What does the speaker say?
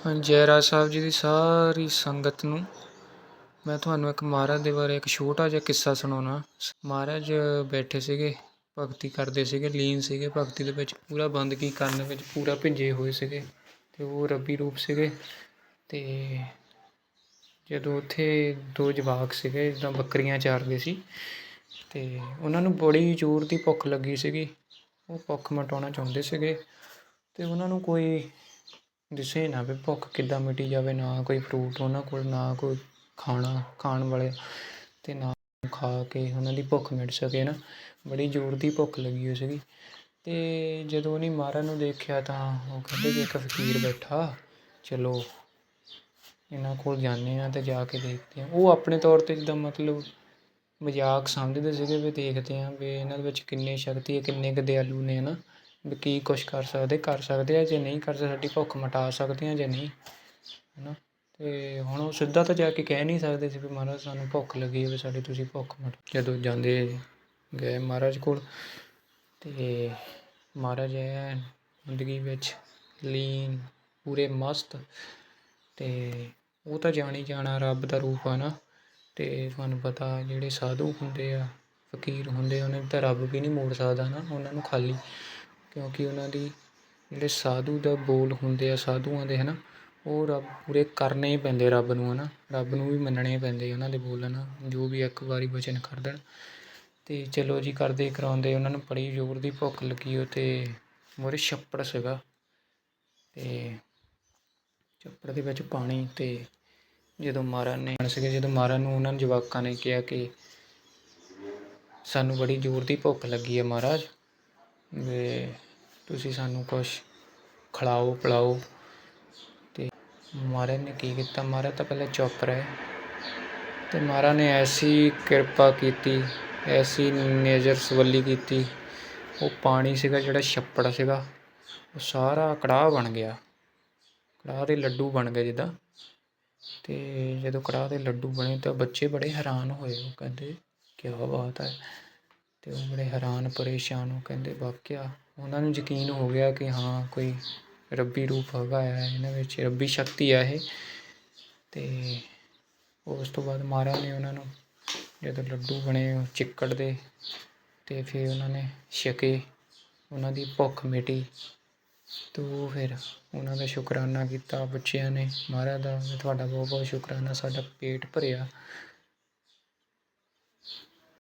ਜੈ ਰਾਜ ਸਾਹਿਬ ਜੀ ਦੀ ਸਾਰੀ ਸੰਗਤ ਨੂੰ ਮੈਂ ਤੁਹਾਨੂੰ ਇੱਕ ਮਹਾਰਾਜ ਦੇ ਬਾਰੇ ਇੱਕ ਛੋਟਾ ਜਿਹਾ ਕਿੱਸਾ ਸੁਣਾਉਣਾ। ਮਹਾਰਾਜ ਬੈਠੇ ਸੀਗੇ, ਭਗਤੀ ਕਰਦੇ ਸੀਗੇ, ਲੀਨ ਸੀਗੇ ਭਗਤੀ ਦੇ ਵਿੱਚ, ਪੂਰਾ ਬੰਦਗੀ ਕਰਨ ਵਿੱਚ ਪੂਰਾ ਭਿੰਜੇ ਹੋਏ ਸੀਗੇ ਤੇ ਉਹ ਰੱਬੀ ਰੂਪ ਸੀਗੇ ਤੇ ਜਦੋਂ ਉੱਥੇ ਦੋ ਜਵਾਕ ਸੀਗੇ, ਜਿੱਦਾਂ ਬੱਕਰੀਆਂ ਚਾਰਦੇ ਸੀ ਤੇ ਉਹਨਾਂ ਨੂੰ ਬੜੀ ਜ਼ੋਰ ਦੀ ਭੁੱਖ ਲੱਗੀ ਸੀਗੀ। ਉਹ ਭੁੱਖ ਮਟਾਉਣਾ ਚਾਹੁੰਦੇ ਸੀਗੇ ਤੇ ਉਹਨਾਂ ਨੂੰ ਕੋਈ ਦਿਸੇ ਨਾ ਵੀ ਭੁੱਖ ਕਿੱਦਾਂ ਮਿਟੀ ਜਾਵੇ, ਨਾ ਕੋਈ ਫਰੂਟ ਉਹਨਾਂ ਕੋਲ ਨਾ ਕੋਈ ਖਾਣਾ ਖਾਣ ਵਾਲੇ ਅਤੇ ਨਾ ਖਾ ਕੇ ਉਹਨਾਂ ਦੀ ਭੁੱਖ ਮਿਟ ਸਕੇ ਨਾ। ਬੜੀ ਜ਼ੋਰ ਦੀ ਭੁੱਖ ਲੱਗੀ ਹੋਈ ਸੀਗੀ। ਅਤੇ ਜਦੋਂ ਉਹਨੇ ਮਹਾਰਾਜ ਨੂੰ ਦੇਖਿਆ ਤਾਂ ਉਹ ਕਹਿੰਦੇ ਵੀ ਇੱਕ ਫਕੀਰ ਬੈਠਾ, ਚਲੋ ਇਹਨਾਂ ਕੋਲ ਜਾਂਦੇ ਆ ਤੇ ਜਾ ਕੇ ਦੇਖਦੇ ਆ ਉਹ ਆਪਣੇ ਤੌਰ ਤੇ ਜਿੱਦਾਂ ਮਤਲਬ ਮਜ਼ਾਕ ਸਮਝਦੇ ਸੀਗੇ ਵੀ ਦੇਖਦੇ ਆ ਵੀ ਇਹਨਾਂ ਦੇ ਵਿੱਚ ਕਿੰਨੀ ਸ਼ਕਤੀ ਹੈ, ਕਿੰਨੇ ਕੁ ਦਿਆਲੂ ਨੇ ਹਨਾ ਵੀ ਕੀ ਕੁਛ ਕਰ ਸਕਦੇ ਕਰ ਸਕਦੇ ਆ ਜੇ ਨਹੀਂ ਕਰ ਸਕਦੇ ਸਾਡੀ ਭੁੱਖ ਮਿਟਾ ਸਕਦੇ ਆ ਜਾਂ ਨਹੀਂ ਹੈ ਨਾ ਅਤੇ ਹੁਣ ਉਹ ਸਿੱਧਾ ਤਾਂ ਜਾ ਕੇ ਕਹਿ ਨਹੀਂ ਸਕਦੇ ਸੀ ਵੀ ਮਹਾਰਾਜ ਸਾਨੂੰ ਭੁੱਖ ਲੱਗੀ ਵੀ ਸਾਡੀ ਤੁਸੀਂ ਭੁੱਖ ਮਿਟ ਜਦੋਂ ਜਾਂਦੇ ਗਏ ਮਹਾਰਾਜ ਕੋਲ ਅਤੇ ਮਹਾਰਾਜ ਐ ਜ਼ਿੰਦਗੀ ਵਿੱਚ ਲੀਨ ਪੂਰੇ ਮਸਤ ਅਤੇ ਉਹ ਤਾਂ ਜਾਣੀ ਜਾਣਾ ਰੱਬ ਦਾ ਰੂਪ ਆ ਨਾ ਅਤੇ ਤੁਹਾਨੂੰ ਪਤਾ ਜਿਹੜੇ ਸਾਧੂ ਹੁੰਦੇ ਆ ਫਕੀਰ ਹੁੰਦੇ ਆ, ਉਹਨਾਂ ਨੂੰ ਤਾਂ ਰੱਬ ਵੀ ਨਹੀਂ ਮੋੜ ਸਕਦਾ ਨਾ ਉਹਨਾਂ ਨੂੰ ਖਾਲੀ ਕਿਉਂਕਿ ਉਹਨਾਂ ਦੀ ਜਿਹੜੇ ਸਾਧੂ ਦਾ ਬੋਲ ਹੁੰਦੇ ਆ, ਸਾਧੂਆਂ ਦੇ ਹੈ ਨਾ ਉਹ ਰੱਬ ਪੂਰੇ ਕਰਨੇ ਪੈਂਦੇ ਰੱਬ ਨੂੰ ਹੈ ਨਾ ਰੱਬ ਨੂੰ ਵੀ ਮੰਨਣੇ ਪੈਂਦੇ ਉਹਨਾਂ ਦੇ ਬੋਲ, ਹਨਾ, ਜੋ ਵੀ ਇੱਕ ਵਾਰੀ ਵਚਨ ਕਰ ਦੇਣ। ਅਤੇ ਚਲੋ ਜੀ, ਕਰਦੇ ਕਰਾਉਂਦੇ, ਉਹਨਾਂ ਨੂੰ ਬੜੀ ਜ਼ੋਰ ਦੀ ਭੁੱਖ ਲੱਗੀ, ਉਹ ਅਤੇ ਮੋਰੇ ਛੱਪੜ ਸੀਗਾ। ਅਤੇ ਛੱਪੜ ਦੇ ਵਿੱਚ ਪਾਣੀ ਅਤੇ ਜਦੋਂ ਮਹਾਰਾਜ ਨੇ ਸੀਗੇ, ਜਦੋਂ ਮਹਾਰਾਜ ਨੂੰ ਉਹਨਾਂ ਜਵਾਕਾਂ ਨੇ ਕਿਹਾ ਕਿ ਸਾਨੂੰ ਬੜੀ ਜ਼ੋਰ ਦੀ ਭੁੱਖ ਲੱਗੀ ਹੈ ਮਹਾਰਾਜ ਵੀ ਤੁਸੀਂ ਸਾਨੂੰ ਕੁਛ ਖਿਲਾਓ, ਪਿਲਾਓ ਅਤੇ ਮਹਾਰਾਜ ਨੇ ਕੀ ਕੀਤਾ? ਮਹਾਰਾਜ ਤਾਂ ਪਹਿਲਾਂ ਚੁੱਪ ਰਹੇ ਅਤੇ ਮਹਾਰਾਜ ਨੇ ਐਸੀ ਕਿਰਪਾ ਕੀਤੀ, ਐਸੀ ਨਜ਼ਰ ਸਵੱਲੀ ਕੀਤੀ। ਉਹ ਪਾਣੀ ਸੀਗਾ, ਜਿਹੜਾ ਛੱਪੜ ਸੀਗਾ, ਉਹ ਸਾਰਾ ਕੜਾਹ ਬਣ ਗਿਆ। ਕੜਾਹ ਦੇ ਲੱਡੂ ਬਣ ਗਏ ਜਿੱਦਾਂ। ਅਤੇ ਜਦੋਂ ਕੜਾਹ ਦੇ ਲੱਡੂ ਬਣੇ ਤਾਂ ਬੱਚੇ ਬੜੇ ਹੈਰਾਨ ਹੋਏ। ਉਹ ਕਹਿੰਦੇ, ਕਿਆ ਬਾਤ ਹੈ। ਅਤੇ ਉਹ ਬੜੇ ਹੈਰਾਨ, ਪਰੇਸ਼ਾਨ ਉਹ ਕਹਿੰਦੇ, ਵਾਕਿਆ ਉਹਨਾਂ ਨੂੰ ਯਕੀਨ ਹੋ ਗਿਆ ਕਿ ਹਾਂ, ਕੋਈ ਰੱਬੀ ਰੂਪ ਹੈਗਾ ਆ, ਇਹਨਾਂ ਵਿੱਚ ਰੱਬੀ ਸ਼ਕਤੀ ਆ ਇਹ। ਅਤੇ ਉਸ ਤੋਂ ਬਾਅਦ ਮਹਾਰਾਜ ਨੇ ਉਹਨਾਂ ਨੂੰ ਜਦੋਂ ਲੱਡੂ ਬਣੇ, ਉਹ ਚਿੱਕੜ ਦੇ ਅਤੇ ਫਿਰ ਉਹਨਾਂ ਨੇ ਛਕੇ, ਉਹਨਾਂ ਦੀ ਭੁੱਖ ਮਿਟੀ। ਤੋ ਫਿਰ ਉਹਨਾਂ ਦਾ ਸ਼ੁਕਰਾਨਾ ਕੀਤਾ, ਬੱਚਿਆਂ ਨੇ, ਮਹਾਰਾਜ ਦਾ, ਤੁਹਾਡਾ ਬਹੁਤ ਬਹੁਤ ਸ਼ੁਕਰਾਨਾ, ਸਾਡਾ ਪੇਟ ਭਰਿਆ।